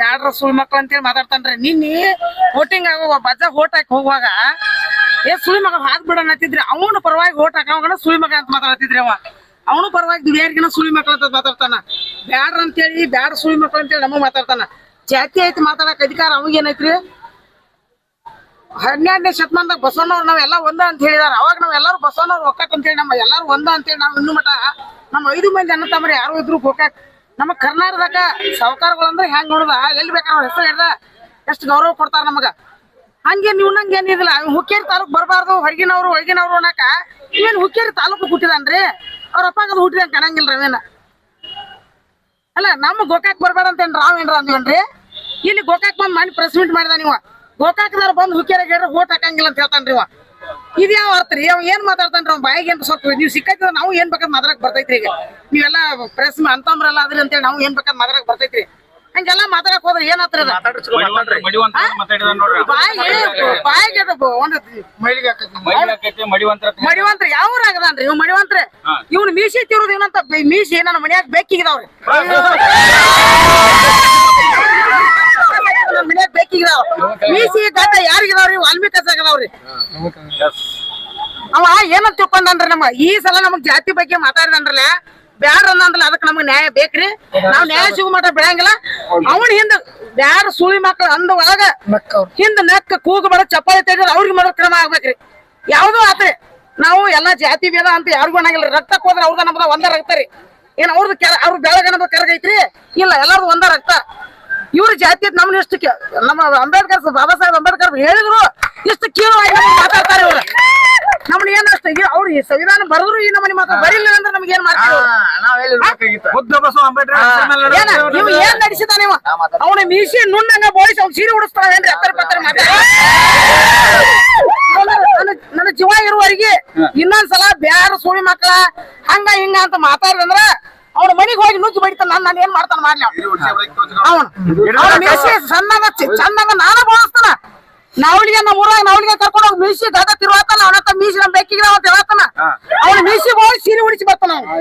ಬ್ಯಾಡ್ರ ಸುಳ್ ಮಕ್ಳು ಅಂತೇಳಿ ಮಾತಾಡ್ತಾನ್ರಿ. ನಿನ್ನಿ ವೋಟಿಂಗ್ ಆಗುವ ಬಜ ಓಟ್ ಹಾಕಿ ಹೋಗುವಾಗ, ಏ ಸುಳಿ ಮಗ ಹಾಕ್ ಬಿಡೋಣ ಅವನು ಪರವಾಗಿ ಓಟ್ ಹಾಕೋಣ ಸುಳಿ ಮಗ ಅಂತ ಮಾತಾಡ್ತಿದ್ರಿ ಅವ. ಅವನು ಪರವಾಗಿ ದುಡಿಯಾರ್ಗಿನ ಸುಳಿ ಮಕ್ಳು ಅಂತ ಮಾತಾಡ್ತಾನ. ಬ್ಯಾಡ್ರ ಅಂತೇಳಿ, ಬ್ಯಾಡ ಸುಳಿ ಮಕ್ಳು ಅಂತೇಳಿ ನಮಗ್ ಮಾತಾಡ್ತಾನ. ಜಾತಿ ಐತಿ ಮಾತಾಡಕ್ ಅಧಿಕಾರ ಅವಾಗ ಏನೈತ್ರಿ? ಹನ್ನೆರಡನೇ ಶತಮಾನದಾಗ ಬಸವಣ್ಣವ್ರು ನಾವೆಲ್ಲ ಒಂದ ಅಂತ ಹೇಳಿದಾರ. ಅವಾಗ ನಾವ್ ಎಲ್ಲಾರು ಬಸವಣ್ಣವ್ರು ಒಕ್ಕಟ್ ಅಂತೇಳಿ ನಮ್ಮ ಎಲ್ಲಾರು ಒಂದ ಅಂತೇಳಿ ನಾವ್ ಇನ್ನು ಮಠ. ನಮ್ಮ ಐದು ಮಂದಿ ಅನ್ನ ತಮ್ಮ ಯಾರು ಇದ್ರು ಗೋಕಾಕ್ ನಮ್ಮ ಕರ್ನಾಟಕದಾಗ ಸಾವುಕಾರಗಳು ಅಂದ್ರೆ ಹೆಂಗ್ ನೋಡುದ? ಎಲ್ಲಿ ಬೇಕಾದ್ರೆ ಹೆಸರು ಹೇಳ್ದ. ಎಷ್ಟು ಗೌರವ ಕೊಡ್ತಾರ ನಮಗ. ಹಂಗೆ ನೀವು ನಂಗೆ ಏನಿದಿಲ್ಲ ಹುಕ್ಕೇರಿ ತಾಲೂಕ್ ಬರಬಾರ್ದು, ಹೊರಗಿನವ್ರು, ಒಳಗಿನವ್ರು ಅನ್ನಕ ಇವೇನು ಹುಕ್ಕೇರಿ ತಾಲೂಕು ಹುಟ್ಟಿದನ್ರಿ. ಅವ್ರ ಅಪ್ಪಾಗ ಅದು ಹುಟ್ಟಿದ ಕಾಣಂಗಿಲ್ಲ ರವೇನ ಅಲ್ಲ, ನಮ್ಮ ಗೋಕಾಕ್ ಬರಬೇಡ ಅಂತ ಏನ್ ರಾವ್ ಏನ್ರ ಅಂದ್ವನ್ರಿ ಇಲ್ಲಿ ಗೋಕಾಕ್ ಬಂದ್ ಮಾಡಿ ಪ್ರೆಸ್ ಮೀಟ್ ಮಾಡಿದ ನೀವು. ಗೋಕಾಕ್ದಾರ ಬಂದ್ ಹುಕ್ಕೇರಿಗೆ ಹೇಳ್ರಿ ಓಟ್ ಹಾಕಂಗಿಲ್ಲ ಅಂತ ಹೇಳ್ತಾನ್ರಿ ಇವ. ಇದು ಯಾವ ಅರ್ಥ ರೀ? ಅವ್ ಏನ್ ಮಾತಾಡ್ತಾನ್ರಿ ಅವ್ನ ಬಾಯಿಗೆ ಏನ್ ಸ್ವಲ್ಪ ನೀವು ಸಿಕ್ಕೈತಿ ನಾವು ಏನ್ ಬೇಕಾದ್ ಮಾತಾಡಕ್ ಬರ್ತೈತ್ರಿ ಈಗ. ನೀವೆಲ್ಲ ಪ್ರೆಸ್ ಅಂತಂಬ್ರಲ್ಲ ಅದ್ರಿ ಅಂತೇಳಿ ನಾವು ಏನ್ ಬೇಕಾದ್ ಮಾತಾಡಕ್ ಬರ್ತೈತ್ರಿ. ಹಂಗೆಲ್ಲ ಮಾತಾಡಕ್ ಹೋದ್ರೆ ಏನ್ ಹತ್ರ ಬಾಯಿಗೆ ಒಂದು ಮಡಿವಂತ್ರ ಅಂತ ಮಡಿವಂತ್ರ ಯಾವ ಆಗದಾನ್ರಿ ಇವ್ ಮಡಿವಂತ್ರ. ಇವ್ನ ಮೀಸಿ ತಿರುದ್ ಏನಂತ ಮೀಸಿ ನನ್ನ ಮನ್ಯಾಗ ಬೇಕಿಗಿದಾವ್ರಿ ನನ್ನ ಮನ್ಯಾಗ ಬೇಕಿಗಿದಾವ ಮೀಸಿ ಗಡ್ಡ ಯಾರಿಗಿದಾವ್ರಿ ವಾಲ್ಮೀಕಿ ಆಗದಾವ್ರಿ ಅವ ಏನಂತ ತಿಳ್ಕೊಂಡನ್ರಿ ನಮ್ಮ ಈ ಸಲ ನಮಗ್ ಜಾತಿ ಬಗ್ಗೆ ಮಾತಾಡಿದನ್ರಲ್ಲ ಬ್ಯಾಡ್ರ ಅಂದ್ರಲ್ಲ ಅದಕ್ಕೆ ನಮಗ್ ನ್ಯಾಯ ಬೇಕ್ರಿ. ನಾವ್ ನ್ಯಾಯ ಸಿಗೋ ಮಟ ಬೆಳಂಗಿಲ್ಲ ಅವನ್ ಹಿಂದ ಬ್ಯಾಡ ಸುಳಿ ಮಕ್ಳು ಅಂದ ಒಳಗ ಹಿಂದ ನಕ್ಕ ಕೂಗು ಬಡ ಚಪ್ಪಾಳಿ ತೆಗೆದ್ರೆ ಅವ್ರಿಗೆ ಮಾಡೋ ಕ್ರಮ ಆಗ್ಬೇಕ್ರಿ. ಯಾವ್ದು ಆತ್ರಿ. ನಾವು ಎಲ್ಲಾ ಜಾತಿ ಭೇದ ಅಂತ ಯಾರಿಗೂ ಅನ್ನಂಗಿಲ್ಲ. ರಕ್ತಕ್ಕೆ ಹೋದ್ರೆ ಅವ್ರದ ನಮ್ದ ಒಂದ ರಕ್ತ ರೀ. ಏನ್ ಅವ್ರದ್ದು ಕೆರ ಅವ್ರ ಬೆಳಗನದ ಕೆರಗೈತ್ರಿ? ಇಲ್ಲ ಎಲ್ಲಾರ್ದು ಒಂದ ರಕ್ತ. ಇವ್ರ ಜಾತಿ ನಮ್ನ ಎಷ್ಟು ನಮ್ಮ ಅಂಬೇಡ್ಕರ್ ಬಾಬಾ ಸಾಹೇಬ್ ಅಂಬೇಡ್ಕರ್ ಹೇಳಿದ್ರು ಎಷ್ಟು ಕೀಳವಾಗಿ ಮಾತಾಡ್ತಾರೆ ಇವ್ರು. ನಮ್ನ ಏನ್ ಅಷ್ಟ ಅವ್ರು ಈ ಸಂವಿಧಾನ ಬರೆದ್ರು ಈ ನಮ್ಮನೆ ಮಾತ್ರ ಬರಿಲ್ಲ ಅಂದ್ರೆ ನಮ್ಗೆ ಏನ್ ಮಾಡ್ತಾರೆ ಏನ ನಡೆದ ನೀವು ಏನ್ ನಡೆಸಿದ ನೀವು ಅವನ ಮೀಸಿ ನುಣ್ಣಂಗ ಬೋಳಿಸಿ ಅವ್ನ ಸೀರೆ ಉಡಿಸ್ತಾವೇನ್ರಿ ಹತ್ತರ ಪತ್ತರ ಮಾತಾಡ. ನನ್ನ ಜೀವ ಇರುವವರಿಗೆ ಇನ್ನೊಂದ್ಸಲ ಬ್ಯಾರ ಸೋಮಿ ಮಕ್ಕಳ ಹಂಗ ಹಿಂಗ ಅಂತ ಮಾತಾಡಿದಂದ್ರ ಅವ್ನ ಮನೆಗೆ ಹೋಗಿ ನುಗ್ಗಿ ಬಡಿತಾನ. ನಾನು ನಾನು ಏನ್ ಮಾಡ್ತಾನ ಮಾಡ್ಲಿ ಅವನು? ಅವನ. ಮೀಸಿ ಸಣ್ಣಗ ಚಂದಾಗ ನಾನ ಬಳಸ್ತಾನ. ನಾವಳಿಗೆ ನಮ್ಮ ಊರಾಗ ನಾವಳಿಗೆ ಕರ್ಕೊಂಡು ಹೋಗಿ ಮೀಸಿ ದಾದ ತಿರುವಾತಾನ. ಅವನತ್ತ ಮೀಸಿ ನಮ್ ಬೆಕ್ಕಿಗೆ ಅಂತ ಹೇಳ್ತಾನ ಅವನ ಮೀಸಿ ಹೋಗಿ ಸೀರೆ ಉಡಿಸಿ ಬರ್ತಾನ ಅವ್ನು.